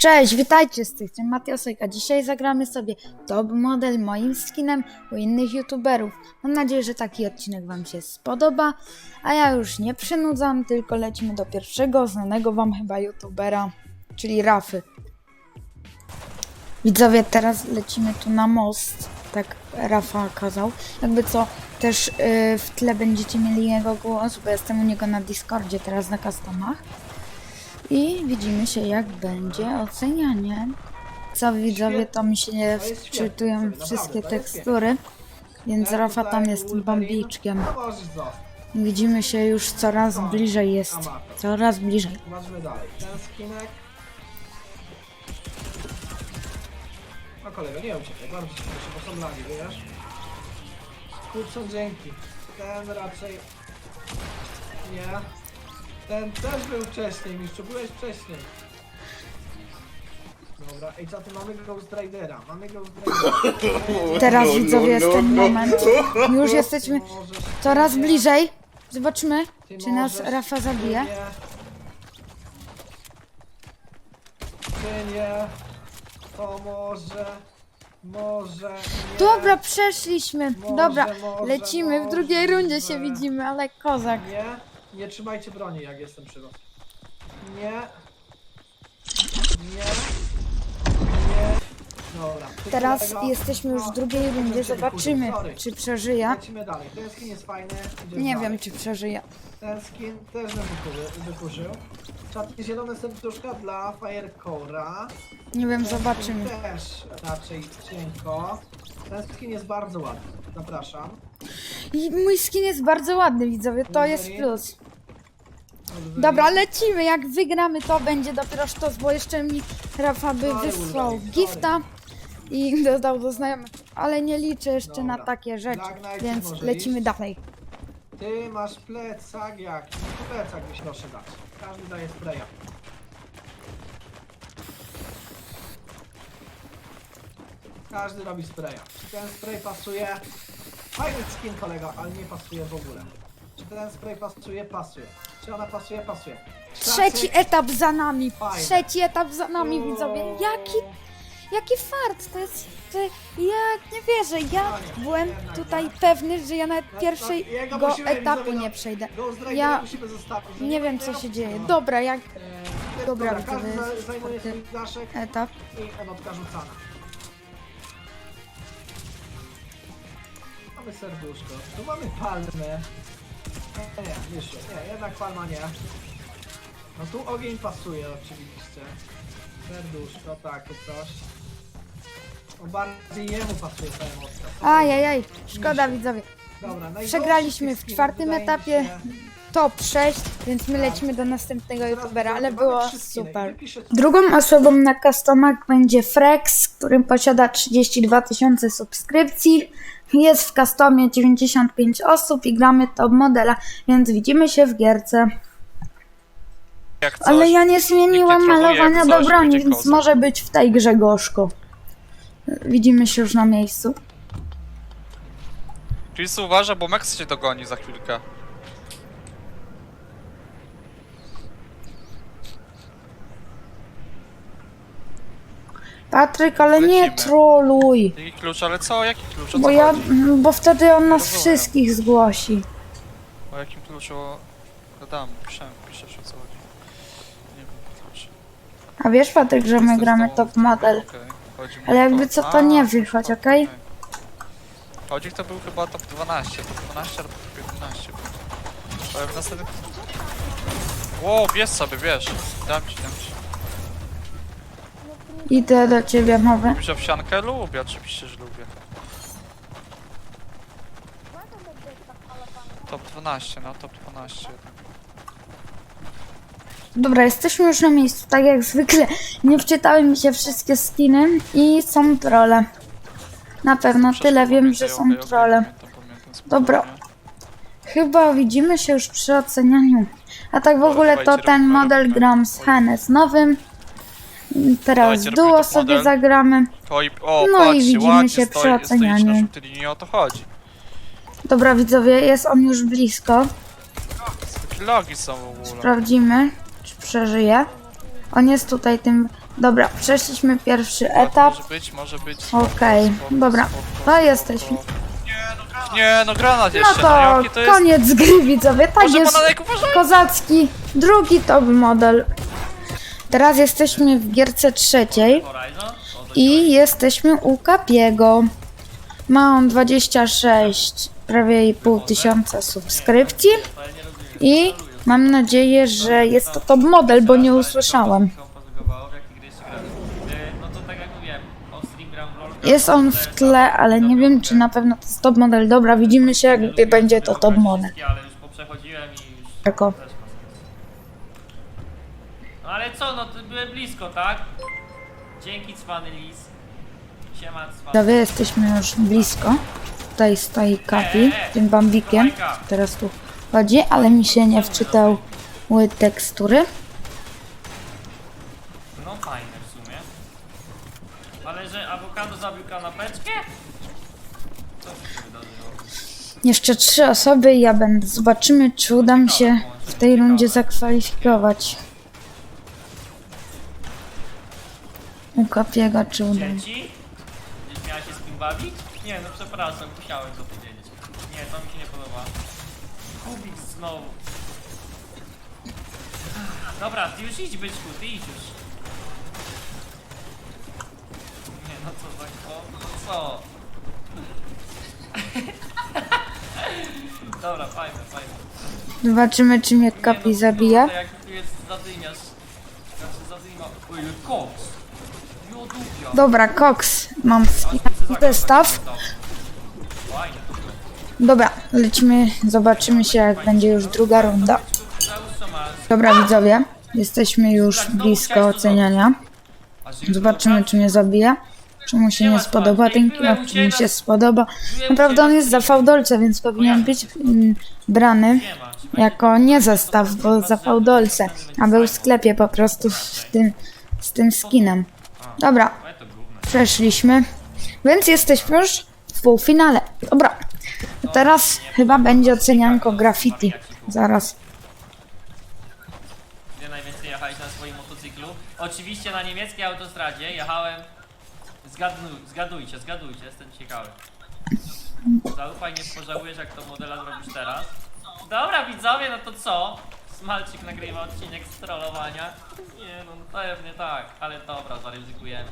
Cześć, witajcie z tych Matiosek, a dzisiaj zagramy sobie top model moim skinem u innych youtuberów. Mam nadzieję, że taki odcinek wam się spodoba, a ja już nie przynudzam, tylko lecimy do pierwszego znanego wam chyba youtubera, czyli Rafy. Widzowie, teraz lecimy tu na most, tak Rafa kazał. Jakby co, też yy, w tle będziecie mieli jego głos, bo jestem u niego na Discordzie teraz na customach. I widzimy się jak będzie ocenianie. Co widzowie, to mi się nie wczytują wszystkie tekstury, więc Rafa tam jest bambiczkiem. Widzimy się już coraz bliżej jest. Coraz bliżej. Zobaczmy dalej. Ten. No kolego, nie uciekaj, bardzo się proszę, bo są lagi, wiesz? Kurczę, dzięki. Ten raczej... Nie. Ten też był wcześniej, mistrzu, byłeś wcześniej. Dobra, i co ty mamy Ghost Ridera? Mamy Ghost Ridera. Teraz widzowie jest ten moment. Już jesteśmy Możesz, coraz bliżej. Zobaczmy, ty czy nas możesz, Rafa ty zabije. nie. Ty nie. To może. Może. Nie. Dobra, przeszliśmy. Może, Dobra, może, lecimy. W drugiej może. rundzie się widzimy, ale kozak. Nie. Nie trzymajcie broni, jak jestem przy was. Nie. Nie. Nie. Dobra. Teraz kolego. jesteśmy już w No, drugiej rundzie. Zobaczymy, sorry. czy przeżyje. Lecimy dalej. Ten skin jest fajny. idziemy Nie dalej. wiem, czy przeżyje. Ten skin też bym wykurzy- wykurzył. Czapki zielone serduszka dla Firecore'a. Nie wiem, zobaczymy. też raczej cienko. Ten skin jest bardzo ładny. Zapraszam. I mój skin jest bardzo ładny, widzowie. To jest plus. Dobra, lecimy. Jak wygramy, to będzie dopiero sztos, bo jeszcze mi Rafa by wysłał gifta i dodał do znajomych. Ale nie liczę jeszcze na Dobra. takie rzeczy, więc może lecimy iść. dalej. Ty masz plecak jaki? No plecak byś proszę dać. Każdy daje spraya. Każdy robi spraya. Czy ten spray pasuje? Fajny skin kolega, ale nie pasuje w ogóle. Czy ten spray pasuje? Pasuje. Czy ona pasuje? Pasuje. Trzeci etap za nami. Fajne. Trzeci etap za nami, widzowie. Jaki, jaki fart. To jest... To ja nie wierzę. Ja byłem tutaj pewny, że ja nawet pierwszego Jego musimy, etapu nie no, przejdę. Ja musimy zostawić. nie wiem, co się dzieje. Dobra, jak Eee, Dobra, dobra, każdy widzowie, za- zajmuje czwarty swój daszek etap. i emotka rzucana. Mamy serduszko, tu mamy palmę. Nie, nie, jeszcze, nie, jednak palma nie. No tu ogień pasuje oczywiście. Serduszko, takie coś. O, bardziej jemu pasuje ta emotka. Ajajaj, szkoda widzowie. Dobra, najgorszy Przegraliśmy w czwartym wydaje mi etapie. się- Top 6, więc my lecimy do następnego youtubera, ale było super. Drugą osobą na customach będzie Frex, który posiada 32 tysiące subskrypcji. Jest w customie 95 osób i gramy top modela, więc widzimy się w gierce. Jak coś. Ale ja nie zmieniłam Nikt nie troluje, malowania jak do broni, będzie więc kozak. może być w tej grze gorzko. Widzimy się już na miejscu. Chris uważa, bo Max cię dogoni za chwilkę. Patryk, ale nie Lecimy. troluj. Jaki klucz, ale co? Jaki klucz? O Bo co ja, chodzi? bo wtedy on nas Rozumiem. wszystkich zgłosi. O jakim kluczu gadam? Piszemy, piszesz o co chodzi. Nie wiem, klucz. A wiesz Patryk, że my gramy tobą. top model. Okej, chodzi mi Ale o jakby co, to A, nie wychodź, okej? Chodzik to był chyba top 12, top 12 albo top 15. Ale w następnym... Ło, bierz sobie, wiesz. Dam ci, dam ci. Idę do ciebie, mowy. Lubisz owsiankę? Lubię, oczywiście, że lubię. Top 12, no top 12. Dobra, jesteśmy już na miejscu, tak jak zwykle. Nie wczytały mi się wszystkie skiny i są trole. Na pewno tyle wiem, że są trole. Dobra. Chyba widzimy się już przy ocenianiu. A tak w ogóle to ten model gram z Hennes nowym. Teraz Dawajcie, duo robimy top sobie model. zagramy. O, i, o No i patrzcie, widzimy ładnie się stoi, przy ocenianiu. Na żółtej linii, o to chodzi. Dobra widzowie, jest on już blisko. Logi są w ogóle. Sprawdzimy, czy przeżyje. On jest tutaj tym Dobra, przeszliśmy pierwszy etap. Może być, może być. Okej, dobra, to jesteśmy. Nie, no granat No jeszcze, no, to jaki to jest? koniec gry, widzowie. Tak Może jest uważaj! kozacki, drugi top model. Teraz jesteśmy w gierce trzeciej i jesteśmy u Kapiego. Ma on 26, prawie i pół tysiąca subskrypcji i mam nadzieję, że jest to top model, bo nie usłyszałem. Jest on w tle, ale nie wiem, czy na pewno to jest top model. Dobra, widzimy się, jak będzie to top model. Wszystkie, Ale już poprzechodziłem i już Tako. też ma sens. No ale co, no to byłem blisko, tak? Dzięki cwany lis. Siema cwany. Widzowie, jesteśmy już blisko. Tutaj stoi Kapi, tym bambikiem. Teraz tu chodzi, ale mi się nie wczytały tekstury. No fajne w sumie. Ale że awokado zabił kanapeczkę? Co się wydarzyło? Jeszcze trzy osoby i ja będę. Zobaczymy, czy uda mi się w tej rundzie zakwalifikować. U Kapiego, czy uda. Dzieci? Miała się z kim bawić? Nie, no przepraszam, musiałem to powiedzieć. Nie, to mi się nie podoba. Kubik znowu. Dobra, ty już idź byczku, ty idź już. Nie, no co za ko... No co? Dobra, fajne, fajne. Zobaczymy, czy mnie Nie, Kapi no, zabija. Jak tu jest zadymiarz. Znaczy zadyma... Oj, koks! Dobra, Cox. Mam zestaw. Dobra, lecimy, zobaczymy się, jak będzie już druga runda. Dobra, widzowie, jesteśmy już blisko oceniania. Zobaczymy, czy mnie zabije. Czy mu się nie spodoba ten kill, czy mi się spodoba. Naprawdę on jest za fałdolce, więc powinien być mm, brany jako nie zestaw, bo za fałdolce, a był w sklepie po prostu z tym, z tym skinem. Dobra, przeszliśmy, więc jesteśmy już w półfinale. Dobra, teraz chyba będzie ocenianko graffiti. Zaraz. Gdzie najwięcej jechałeś na swoim motocyklu? Oczywiście na niemieckiej autostradzie jechałem... Zgadnuj, zgadujcie, zgadujcie, jestem ciekawy. Zaufaj, nie pożałujesz jak to modela zrobisz teraz. Dobra widzowie, no to co? Smalczyk nagrywa odcinek z trollowania. Nie no, pewnie tak, ale dobra, zaryzykujemy.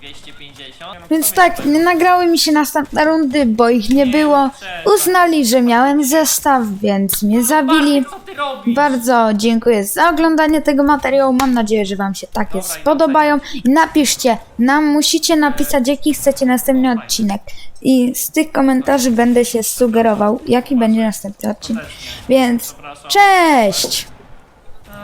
250. No, Więc tak, nie nagrały mi się następne rundy, bo ich nie było. Uznali, że miałem zestaw, więc mnie zabili. Co ty robisz? Bardzo dziękuję za oglądanie tego materiału. Mam nadzieję, że Wam się takie spodobają. I napiszcie nam, musicie napisać, jaki chcecie następny odcinek. I z tych komentarzy będę się sugerował, jaki będzie następny odcinek. Więc cześć!